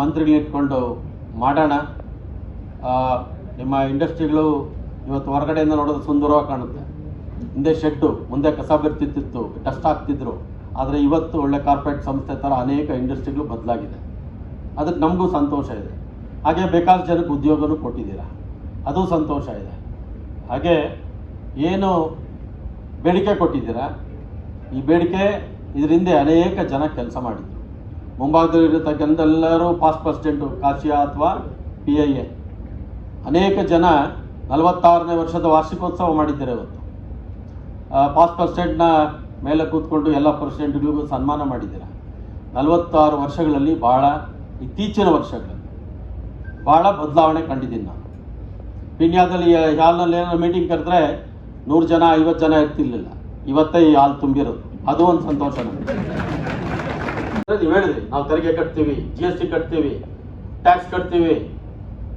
ಮಂತ್ರಿಗಳನ್ನ ಇಟ್ಕೊಂಡು ಮಾಡೋಣ. ನಿಮ್ಮ ಇಂಡಸ್ಟ್ರಿಗಳು ಇವತ್ತು ಹೊರಗಡೆಯಿಂದ ನೋಡೋದು ಸುಂದರವಾಗಿ ಕಾಣುತ್ತೆ. ಹಿಂದೆ ಶೆಡ್ಡು, ಮುಂದೆ ಕಸ ಬೆರ್ತಿತ್ತಿತ್ತು ಡಸ್ಟ್ ಆಗ್ತಿದ್ರು ಆದರೆ ಇವತ್ತು ಒಳ್ಳೆ ಕಾರ್ಪೊರೇಟ್ ಸಂಸ್ಥೆ ಥರ ಅನೇಕ ಇಂಡಸ್ಟ್ರಿಗಳು ಬದಲಾಗಿದೆ. ಅದಕ್ಕೆ ನಮಗೂ ಸಂತೋಷ ಇದೆ. ಹಾಗೆ ಬೇಕಾದ ಜನಕ್ಕೆ ಉದ್ಯೋಗನೂ ಕೊಟ್ಟಿದ್ದೀರಾ. ಅದು ಸಂತೋಷ ಇದೆ. ಹಾಗೆ ಏನು ಬೇಡಿಕೆ ಕೊಟ್ಟಿದ್ದೀರಾ? ಈ ಬೇಡಿಕೆ ಇದರಿಂದ ಅನೇಕ ಜನ ಕೆಲಸ ಮಾಡಿದ್ರು. ಮುಂಭಾಗದಲ್ಲಿರತಕ್ಕಂಥ ಎಲ್ಲರೂ ಪಾಸ್ಟ್ ಪ್ರೆಸಿಡೆಂಟು ಕಾಶಿಯಾ ಅಥವಾ ಪಿ ಐ ಎ ಅನೇಕ ಜನ ನಲವತ್ತಾರನೇ ವರ್ಷದ ವಾರ್ಷಿಕೋತ್ಸವ ಮಾಡಿದ್ದಾರೆ ಇವತ್ತು. ಪಾಸ್ ಪ್ರೆಸಿಡೆಂಟ್ನ ಮೇಲೆ ಕೂತ್ಕೊಂಡು ಎಲ್ಲ ಪ್ರೆಸಿಡೆಂಟ್ಗಳಿಗೂ ಸನ್ಮಾನ ಮಾಡಿದ್ದೀರ. ನಲವತ್ತಾರು ವರ್ಷಗಳಲ್ಲಿ ಭಾಳ ಇತ್ತೀಚಿನ ವರ್ಷಗಳಲ್ಲಿ ಭಾಳ ಬದಲಾವಣೆ ಕಂಡಿದ್ದೀನಿ ನಾನು. ಪಿಂಡ್ಯಾದಲ್ಲಿ ಹಾಲ್ನಲ್ಲಿ ಏನಾದ್ರು ಮೀಟಿಂಗ್ ಕರೆದ್ರೆ ನೂರು ಜನ, ಐವತ್ತು ಜನ ಇರ್ತಿರ್ಲಿಲ್ಲ. ಇವತ್ತೇ ಈ ಹಾಲ್ ತುಂಬಿರೋದು. ಅದು ಒಂದು ಸಂತೋಷ ನೀವು ಹೇಳಿದ್ರಿ. ನಾವು ತೆರಿಗೆ ಕಟ್ತೀವಿ ಜಿ ಎಸ್ ಟಿ ಕಟ್ತೀವಿ ಟ್ಯಾಕ್ಸ್ ಕಟ್ತೀವಿ,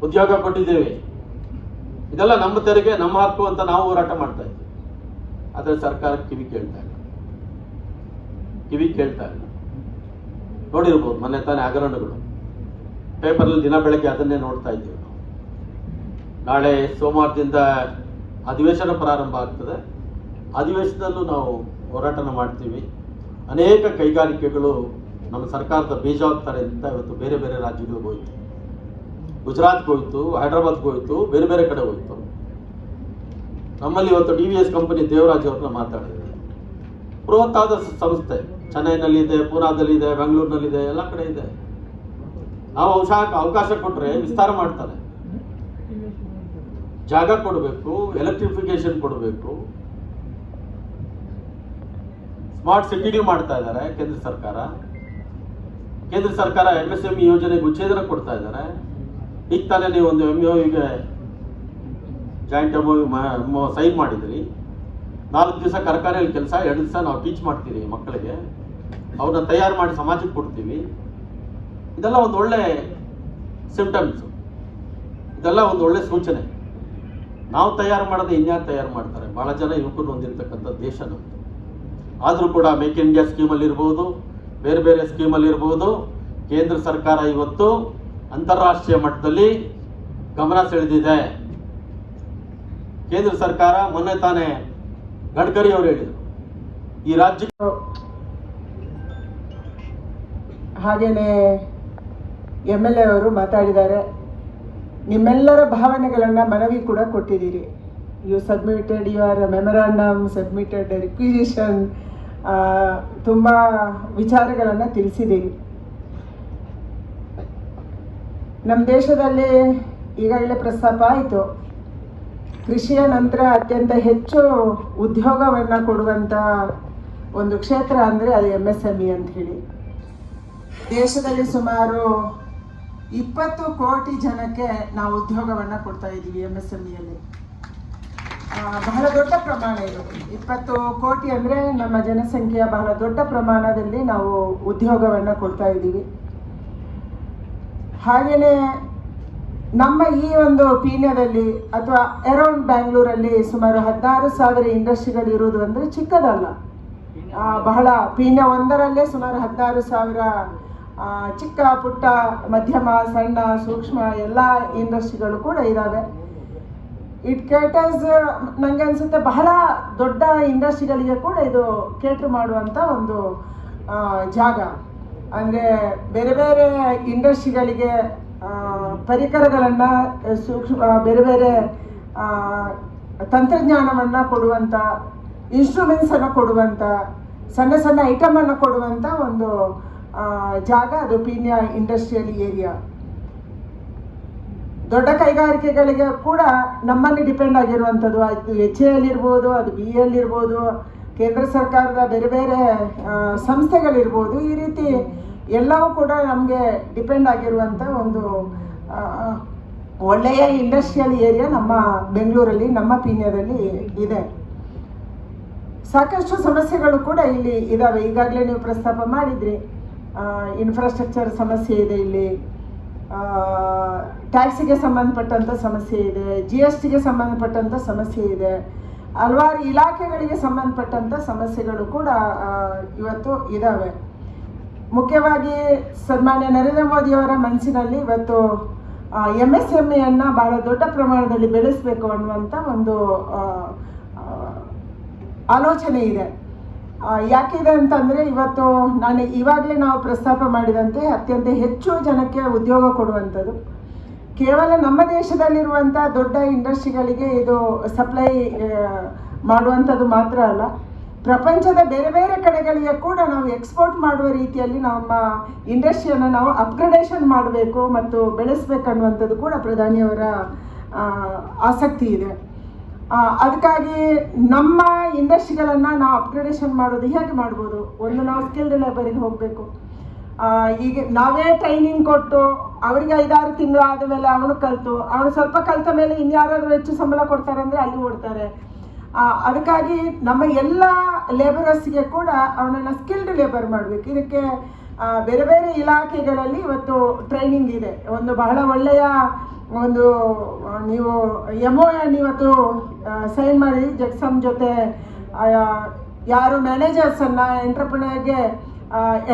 ಉದ್ಯೋಗ ಕೊಟ್ಟಿದ್ದೀವಿ. ಇದೆಲ್ಲ ನಮ್ಮ ತೆರಿಗೆ, ನಮ್ಮ ಹಕ್ಕು ಅಂತ ನಾವು ಹೋರಾಟ ಮಾಡ್ತಾ ಇದ್ವಿ ಆದರೆ ಸರ್ಕಾರ ಕಿವಿ ಕೇಳ್ತಾ ಇಲ್ಲ. ಕಿವಿ ಕೇಳ್ತಾ ಇಲ್ಲ. ನೋಡಿರ್ಬೋದು, ಮೊನ್ನೆ ತಾನೆ ಹಗರಣಗಳು. ಪೇಪರಲ್ಲಿ ದಿನ ಬೆಳಗ್ಗೆ ಅದನ್ನೇ ನೋಡ್ತಾ ಇದ್ದೀವಿ ನಾವು. ನಾಳೆ ಸೋಮವಾರದಿಂದ ಅಧಿವೇಶನ ಪ್ರಾರಂಭ ಆಗ್ತದೆ. ಅಧಿವೇಶನದಲ್ಲೂ ನಾವು ಹೋರಾಟನ ಮಾಡ್ತೀವಿ. ಅನೇಕ ಕೈಗಾರಿಕೆಗಳು ನಮ್ಮ ಸರ್ಕಾರದ ಬೇಜವಾಬ್ದಾರಿ ಅಂತ ಇವತ್ತು ಬೇರೆ ಬೇರೆ ರಾಜ್ಯಗಳಿಗೆ ಹೋಯಿತು. ಗುಜರಾತ್ಗೆ ಹೋಯ್ತು, ಹೈದ್ರಾಬಾದ್ಗೆ ಹೋಯಿತು, ಬೇರೆ ಬೇರೆ ಕಡೆ ಹೋಯ್ತು. ನಮ್ಮಲ್ಲಿ ಇವತ್ತು D V S company Devaraj ಅವ್ರನ್ನ ಮಾತಾಡಿದ್ರು. ಬೃಹತ್ತಾದ ಇದೆ ಸಂಸ್ಥೆ. ಇದೆ ಬೆಂಗಳೂರಿನಲ್ಲಿ ಇದೆ, ಎಲ್ಲ ಕಡೆ ಇದೆ. ನಾವು ಅವಶ ಅವಕಾಶ ಕೊಟ್ಟರೆ ವಿಸ್ತಾರ ಮಾಡ್ತಾರೆ. ಜಾಗ ಕೊಡಬೇಕು ಎಲೆಕ್ಟ್ರಿಫಿಕೇಶನ್ ಕೊಡಬೇಕು. ಸ್ಮಾರ್ಟ್ ಸಿಟಿಗಳು ಮಾಡ್ತಾ ಇದ್ದಾರೆ ಕೇಂದ್ರ ಸರ್ಕಾರ. ಕೇಂದ್ರ ಸರ್ಕಾರ ಎಂ ಎಸ್ ಎಂ ಇ ಯೋಜನೆಗೆ ಉಚ್ಚೇದನ ಕೊಡ್ತಾ ಇದ್ದಾರೆ. ಈಗ ತಾನೇ ನೀವು ಒಂದು ಎಂ ಗೆ ಜಾಯಿಂಟ್ ಎಂ ಸೈನ್ ಮಾಡಿದ್ರಿ. ನಾಲ್ಕು ದಿವಸ ಕಾರ್ಖಾನೆಯಲ್ಲಿ ಕೆಲಸ, ಎರಡು ದಿವಸ ನಾವು ಟೀಚ್ ಮಾಡ್ತೀವಿ ಮಕ್ಕಳಿಗೆ. ಅವ್ರನ್ನ ತಯಾರು ಮಾಡಿ ಸಮಾಜಕ್ಕೆ ಕೊಡ್ತೀವಿ. ಇದೆಲ್ಲ ಒಂದು ಒಳ್ಳೆ ಸಿಂಪ್ಟಮ್ಸ್ ಇದೆಲ್ಲ ಒಂದು ಒಳ್ಳೆ ಸೂಚನೆ. ನಾವು ತಯಾರು ಮಾಡೋದು ಇನ್ಯಾರು ತಯಾರು ಮಾಡ್ತಾರೆ? ಭಾಳ ಜನ ಯುವಕರು ಹೊಂದಿರತಕ್ಕಂಥ ದೇಶ ನಮ್ಮದು ಆದರೂ ಕೂಡ ಮೇಕ್ ಇಂಡಿಯಾ ಸ್ಕೀಮಲ್ಲಿ ಇರ್ಬೋದು ಬೇರೆ ಬೇರೆ ಸ್ಕೀಮಲ್ಲಿ ಇರ್ಬೋದು. ಕೇಂದ್ರ ಸರ್ಕಾರ ಇವತ್ತು ಅಂತಾರಾಷ್ಟ್ರೀಯ ಮಟ್ಟದಲ್ಲಿ ಗಮನ ಸೆಳೆದಿದೆ. ಕೇಂದ್ರ ಸರ್ಕಾರ ಮೊನ್ನೆ ತಾನೇ ಗಡ್ಕರಿ ಅವರು ಹೇಳಿದರು. ಈ ರಾಜ್ಯ ಹಾಗೆಯೇ ಎಂ ಎಲ್ ಎ ಅವರು ಮಾತಾಡಿದ್ದಾರೆ. ನಿಮ್ಮೆಲ್ಲರ ಭಾವನೆಗಳನ್ನು ಮನವಿ ಕೂಡ ಕೊಟ್ಟಿದ್ದೀರಿ. You submitted your memorandum submitted requisition ತುಂಬ ವಿಚಾರಗಳನ್ನು ತಿಳಿಸಿದ್ದೀವಿ ನಮ್ಮ ದೇಶದಲ್ಲಿ ಈಗಾಗಲೇ ಪ್ರಸ್ತಾಪ ಆಯಿತು. ಕೃಷಿಯ ನಂತರ ಅತ್ಯಂತ ಹೆಚ್ಚು ಉದ್ಯೋಗವನ್ನು ಕೊಡುವಂಥ ಒಂದು ಕ್ಷೇತ್ರ ಅಂದರೆ ಅದು ಎಂ ಎಸ್ ಎಂ ಇ ಅಂತ ಹೇಳಿ. ದೇಶದಲ್ಲಿ ಸುಮಾರು ಇಪ್ಪತ್ತು ಕೋಟಿ ಜನಕ್ಕೆ ನಾವು ಉದ್ಯೋಗವನ್ನು ಕೊಡ್ತಾ ಇದ್ದೀವಿ ಎಂ ಎಸ್ ಎಂ ಇಯಲ್ಲಿ ಬಹಳ ದೊಡ್ಡ ಪ್ರಮಾಣ ಇದು. ಇಪ್ಪತ್ತು ಕೋಟಿ ಅಂದರೆ ನಮ್ಮ ಜನಸಂಖ್ಯೆಯ ಬಹಳ ದೊಡ್ಡ ಪ್ರಮಾಣದಲ್ಲಿ ನಾವು ಉದ್ಯೋಗವನ್ನು ಕೊಡ್ತಾ ಇದ್ದೀವಿ. ಹಾಗೆಯೇ ನಮ್ಮ ಈ ಒಂದು ಪೀಣ್ಯದಲ್ಲಿ ಅಥವಾ ಅರೌಂಡ್ ಬ್ಯಾಂಗ್ಳೂರಲ್ಲಿ ಸುಮಾರು ಹದಿನಾರು ಸಾವಿರ ಇಂಡಸ್ಟ್ರಿಗಳು ಇರುವುದು ಅಂದರೆ ಚಿಕ್ಕದಲ್ಲ. ಬಹಳ ಪೀಣ್ಯ ಒಂದರಲ್ಲೇ ಸುಮಾರು ಹದಿನಾರು ಸಾವಿರ ಚಿಕ್ಕ ಪುಟ್ಟ ಮಧ್ಯಮ ಸಣ್ಣ ಸೂಕ್ಷ್ಮ ಎಲ್ಲ ಇಂಡಸ್ಟ್ರಿಗಳು ಕೂಡ ಇದ್ದಾವೆ ಇಟ್ ಕೇಟರ್ಸ್ ನನಗೆ ಅನಿಸುತ್ತೆ ಬಹಳ ದೊಡ್ಡ ಇಂಡಸ್ಟ್ರಿಗಳಿಗೆ ಕೂಡ ಇದು ಕೇಟ್ರ್ ಮಾಡುವಂಥ ಒಂದು ಜಾಗ. ಅಂದರೆ ಬೇರೆ ಬೇರೆ ಇಂಡಸ್ಟ್ರಿಗಳಿಗೆ ಪರಿಕರಗಳನ್ನು ಸೂಕ್ಷ್ಮ ಬೇರೆ ಬೇರೆ ತಂತ್ರಜ್ಞಾನವನ್ನು ಕೊಡುವಂಥ ಇನ್ಸ್ಟ್ರೂಮೆಂಟ್ಸನ್ನು ಕೊಡುವಂಥ ಸಣ್ಣ ಸಣ್ಣ ಐಟಮನ್ನು ಕೊಡುವಂಥ ಒಂದು ಜಾಗ ಅದು ಪೀಣ್ಯ ಇಂಡಸ್ಟ್ರಿಯಲ್ ಏರಿಯಾ. ದೊಡ್ಡ ಕೈಗಾರಿಕೆಗಳಿಗೆ ಕೂಡ ನಮ್ಮಲ್ಲಿ ಡಿಪೆಂಡ್ ಆಗಿರುವಂಥದ್ದು. ಅದು ಎಚ್ ಎಲ್ಲಿರ್ಬೋದು ಅದು ಬಿ ಎಲ್ಲಿರ್ಬೋದು ಕೇಂದ್ರ ಸರ್ಕಾರದ ಬೇರೆ ಬೇರೆ ಸಂಸ್ಥೆಗಳಿರ್ಬೋದು. ಈ ರೀತಿ ಎಲ್ಲವೂ ಕೂಡ ನಮಗೆ ಡಿಪೆಂಡ್ ಆಗಿರುವಂಥ ಒಂದು ಒಳ್ಳೆಯ ಇಂಡಸ್ಟ್ರಿಯಲ್ ಏರಿಯಾ ನಮ್ಮ ಬೆಂಗಳೂರಲ್ಲಿ, ನಮ್ಮ ಪೀಣ್ಯದಲ್ಲಿ ಇದೆ. ಸಾಕಷ್ಟು ಸಮಸ್ಯೆಗಳು ಕೂಡ ಇಲ್ಲಿ ಇದ್ದಾವೆ ಈಗಾಗಲೇ ನೀವು ಪ್ರಸ್ತಾಪ ಮಾಡಿದ್ರಿ ಇನ್ಫ್ರಾಸ್ಟ್ರಕ್ಚರ್ ಸಮಸ್ಯೆ ಇದೆ ಇಲ್ಲಿ. ಟ್ಯಾಕ್ಸಿಗೆ ಸಂಬಂಧಪಟ್ಟಂಥ ಸಮಸ್ಯೆ ಇದೆ ಜಿ ಎಸ್ ಟಿಗೆ ಸಂಬಂಧಪಟ್ಟಂಥ ಸಮಸ್ಯೆ ಇದೆ, ಹಲವಾರು ಇಲಾಖೆಗಳಿಗೆ ಸಂಬಂಧಪಟ್ಟಂಥ ಸಮಸ್ಯೆಗಳು ಕೂಡ ಇವತ್ತು ಇದ್ದಾವೆ ಮುಖ್ಯವಾಗಿ ಸನ್ಮಾನ್ಯ ನರೇಂದ್ರ ಮೋದಿಯವರ ಮನಸ್ಸಿನಲ್ಲಿ ಇವತ್ತು ಎಂ ಎಸ್ ಎಂ ಎನ್ನ ಬಹಳ ದೊಡ್ಡ ಪ್ರಮಾಣದಲ್ಲಿ ಬೆಳೆಸಬೇಕು ಅನ್ನುವಂಥ ಒಂದು ಆಲೋಚನೆ ಇದೆ. ಯಾಕಿದೆ ಅಂತಂದರೆ ಇವತ್ತು ನಾನು ಇವಾಗಲೇ ನಾವು ಪ್ರಸ್ತಾಪ ಮಾಡಿದಂತೆ ಅತ್ಯಂತ ಹೆಚ್ಚು ಜನಕ್ಕೆ ಉದ್ಯೋಗ ಕೊಡುವಂಥದ್ದು. ಕೇವಲ ನಮ್ಮ ದೇಶದಲ್ಲಿರುವಂಥ ದೊಡ್ಡ ಇಂಡಸ್ಟ್ರಿಗಳಿಗೆ ಇದು ಸಪ್ಲೈ ಮಾಡುವಂಥದ್ದು ಮಾತ್ರ ಅಲ್ಲ. ಪ್ರಪಂಚದ ಬೇರೆ ಬೇರೆ ಕಡೆಗಳಿಗೆ ಕೂಡ ನಾವು ಎಕ್ಸ್ಪೋರ್ಟ್ ಮಾಡುವ ರೀತಿಯಲ್ಲಿ ನಮ್ಮ ಇಂಡಸ್ಟ್ರಿಯನ್ನು ನಾವು ಅಪ್ಗ್ರಡೇಷನ್ ಮಾಡಬೇಕು ಮತ್ತು ಬೆಳೆಸಬೇಕನ್ನುವಂಥದ್ದು ಕೂಡ ಪ್ರಧಾನಿಯವರ ಆಸಕ್ತಿ ಇದೆ. ಅದಕ್ಕಾಗಿ ನಮ್ಮ ಇಂಡಸ್ಟ್ರಿಗಳನ್ನು ನಾವು ಅಪ್ಗ್ರೇಡೇಷನ್ ಮಾಡೋದು ಹೇಗೆ ಮಾಡ್ಬೋದು? ಒಂದು ನಾವು ಸ್ಕಿಲ್ಡ್ ಲೇಬರಿಗೆ ಹೋಗಬೇಕು. ಈಗ ನಾವೇ ಟ್ರೈನಿಂಗ್ ಕೊಟ್ಟು ಅವರಿಗೆ ಐದಾರು ತಿಂಗಳು ಆದಮೇಲೆ ಅವನು ಕಲಿತು, ಅವನು ಸ್ವಲ್ಪ ಕಲಿತ ಮೇಲೆ ಇನ್ಯಾರಾದ್ರೂ ಹೆಚ್ಚು ಸಂಬಳ ಕೊಡ್ತಾರೆ ಅಂದರೆ ಅಲ್ಲಿ ಓಡ್ತಾರೆ. ಅದಕ್ಕಾಗಿ ನಮ್ಮ ಎಲ್ಲ ಲೇಬರರ್ಸ್ಗೆ ಕೂಡ ಅವನನ್ನು ಸ್ಕಿಲ್ಡ್ ಲೇಬರ್ ಮಾಡಬೇಕು. ಇದಕ್ಕೆ ಬೇರೆ ಬೇರೆ ಇಲಾಖೆಗಳಲ್ಲಿ ಇವತ್ತು ಟ್ರೈನಿಂಗ್ ಇದೆ. ಒಂದು ಬಹಳ ಒಳ್ಳೆಯ ಒಂದು ನೀವು ಎಂ ಒ ಎನ್ ಇವತ್ತು ಸೈನ್ ಮಾಡಿ ಜಕ್ಸಮ್ ಜೊತೆ ಯಾರು ಮ್ಯಾನೇಜರ್ಸನ್ನು ಎಂಟ್ರಪ್ರಿನರ್ಗೆ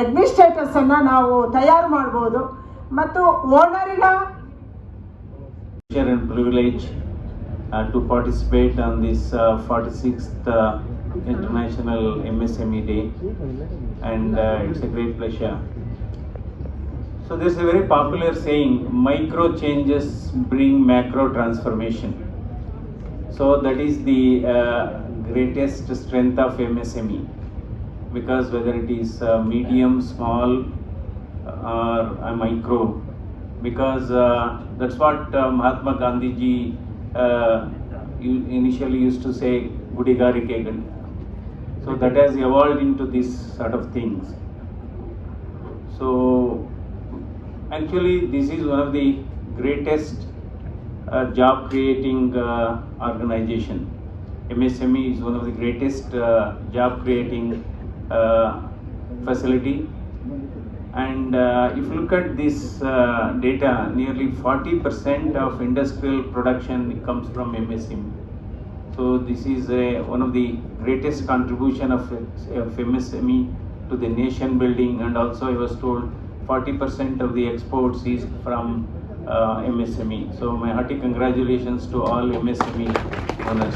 ಅಡ್ಮಿನಿಸ್ಟ್ರೇಟರ್ಸನ್ನು ನಾವು ತಯಾರು ಮಾಡ್ಬೋದು. ಮತ್ತು ಓನರಿನ privilege to participate on this forty sixth international M S M E day and it's a great pleasure So there's a very popular saying: "Micro changes bring macro transformation." So that is the uh, greatest strength of MSME, because whether it is uh, medium, small, or a micro, because uh, that's what uh, Mahatma Gandhi ji uh, initially used to say, Gudigari Kegan. So that has evolved into this sort of things. So actually, this is one of the greatest uh, job creating uh, organization. MSME is one of the greatest uh, job creating uh, facility and uh, if you look at this uh, data, nearly 40% of industrial production comes from MSME. So this is one of the greatest contribution of, of MSME to the nation building and also I was told 40% of the exports is from uh, MSME. So my hearty congratulations to all MSME owners.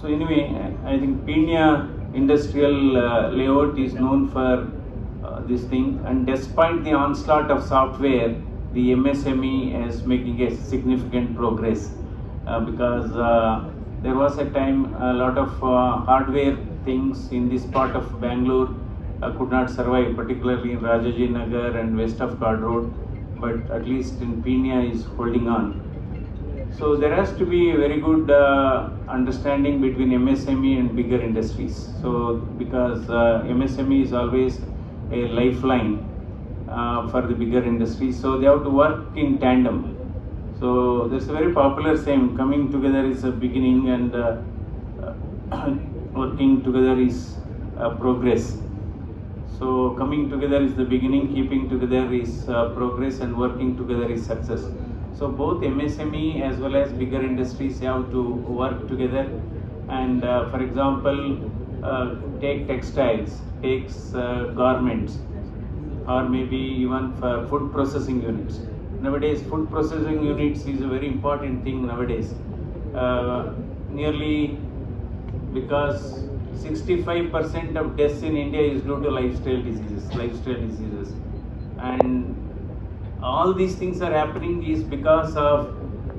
So anyway, I think Pina industrial uh, layout is known for uh, this thing and despite the onslaught of software, the MSME is making a significant progress uh, because uh, there was a time a lot of uh, hardware things in this part of Bangalore uh, could not survive, particularly in Rajaji Nagar and west of Card Road, but at least in Pina is holding on. So there has to be a very good uh, understanding between MSME and bigger industries. So because uh, MSME is always a lifeline uh, for the bigger industries, so they have to work in tandem. So there's a very popular saying: "Coming together is a beginning, and uh, working together is uh, progress." So coming together is the beginning, keeping together is uh, progress, and working together is success. So both MSME as well as bigger industries have to work together. And uh, for example, uh, take textiles, takes uh, garments, or maybe even for food processing units. Nowadays, food processing units is a very important thing nowadays. Uh, nearly because 65% of deaths in India is due to lifestyle diseases, lifestyle diseases, and all these things are happening is because of.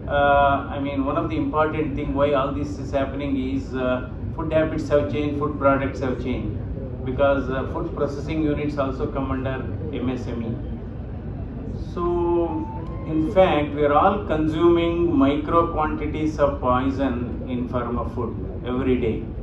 Uh, I mean, one of the important thing why all this is happening is uh, food habits have changed, food products have changed, because uh, food processing units also come under MSME. So, in fact, we are all consuming micro quantities of poison in form of food every day.